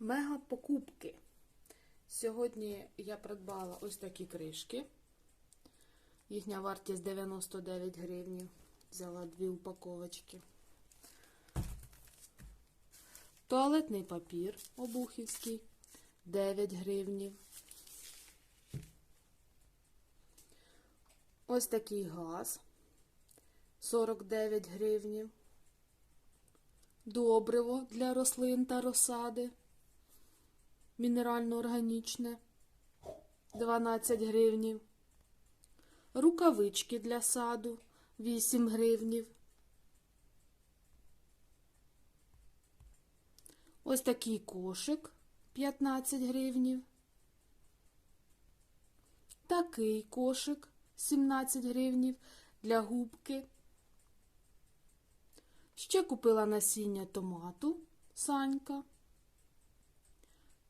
Мега покупки. Сьогодні я придбала ось такі кришки. Їхня вартість 99 гривень. Взяла дві упаковочки. Туалетний папір обухівський 9 гривнів. Ось такий газ 49 гривнів. Добриво для рослин та розсади. Мінерально-органічне 12 гривнів. Рукавички для саду 8 гривнів. Ось такий кошик 15 гривнів. Такий кошик 17 гривнів для губки. Ще купила насіння томату Санька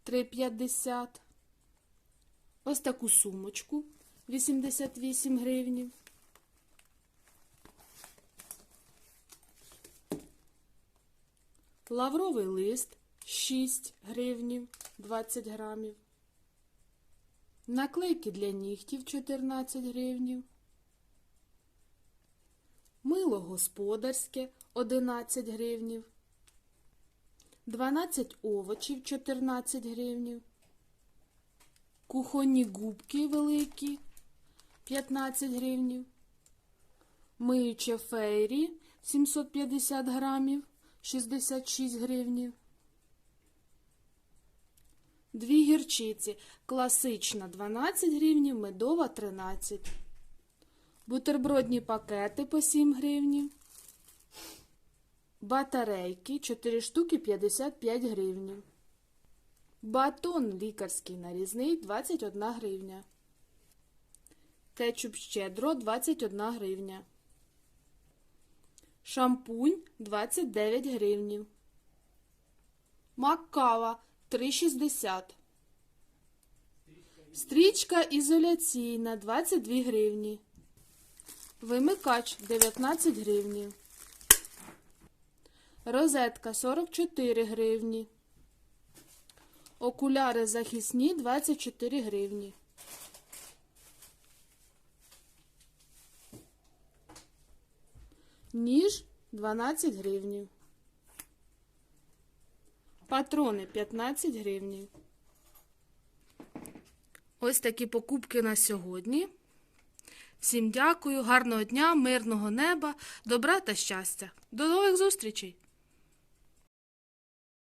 3,50. Ось таку сумочку 88 гривнів. Лавровий лист 6 гривнів 20 грамів. Наклейки для нігтів 14 гривнів. Мило господарське 11 гривнів. 12 овочів 14 гривнів. Кухонні губки великі 15 гривнів. Миюче фейрі 750 грамів 66 гривнів. Дві гірчиці класична 12 гривнів, медова 13. Бутербродні пакети по 7 гривнів. Батарейки 4 штуки 55 гривнів. Батон лікарський нарізний 21 гривня. Кетчуп щедро 21 гривня. Шампунь 29 гривнів. Маккава 3,60. Стрічка ізоляційна 22 гривні. Вимикач 19 гривні. Розетка 44 гривні. Окуляри захисні 24 гривні. Ніж 12 гривнів. Патрони 15 гривнів. Ось такі покупки на сьогодні. Всім дякую, гарного дня, мирного неба, добра та щастя. До нових зустрічей!